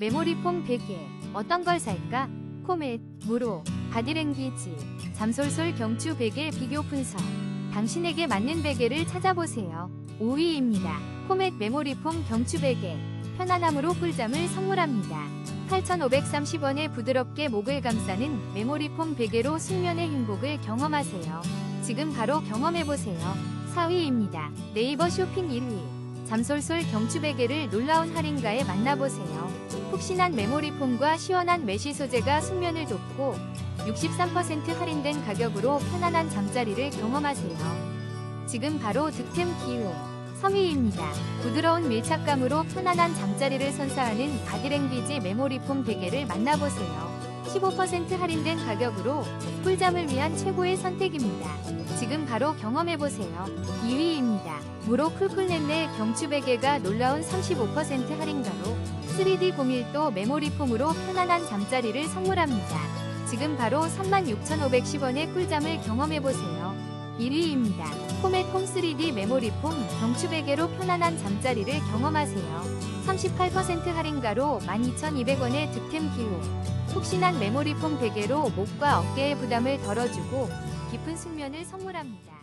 메모리 폼 베개 어떤 걸 살까? 코멧, 무로, 바디랭귀지, 잠솔솔 경추 베개 비교 분석 당신에게 맞는 베개를 찾아보세요. 5위입니다. 코멧 메모리 폼 경추 베개 편안함으로 꿀잠을 선물합니다. 8,530원에 부드럽게 목을 감싸는 메모리 폼 베개로 숙면의 행복을 경험하세요. 지금 바로 경험해보세요. 4위입니다. 네이버 쇼핑 1위. 잠솔솔 경추 베개를 놀라운 할인가에 만나보세요. 푹신한 메모리 폼과 시원한 메쉬 소재가 숙면을 돕고 63% 할인된 가격으로 편안한 잠자리를 경험하세요. 지금 바로 득템 기회. 3위입니다. 부드러운 밀착감으로 편안한 잠자리를 선사하는 바디랭귀지 메모리 폼 베개를 만나보세요. 15% 할인된 가격으로 꿀잠을 위한 최고의 선택입니다. 지금 바로 경험해보세요. 2위입니다. 무로 쿨쿨넷내 경추 베개가 놀라운 35% 할인가로 3D 고밀도 메모리 폼으로 편안한 잠자리를 선물합니다. 지금 바로 36,510원의 꿀잠을 경험해보세요. 1위입니다. 코멧 홈 3D 메모리 폼 경추 베개로 편안한 잠자리를 경험하세요. 38% 할인가로 12,200원의 득템 기호. 푹신한 메모리 폼 베개로 목과 어깨의 부담을 덜어주고 깊은 숙면을 선물합니다.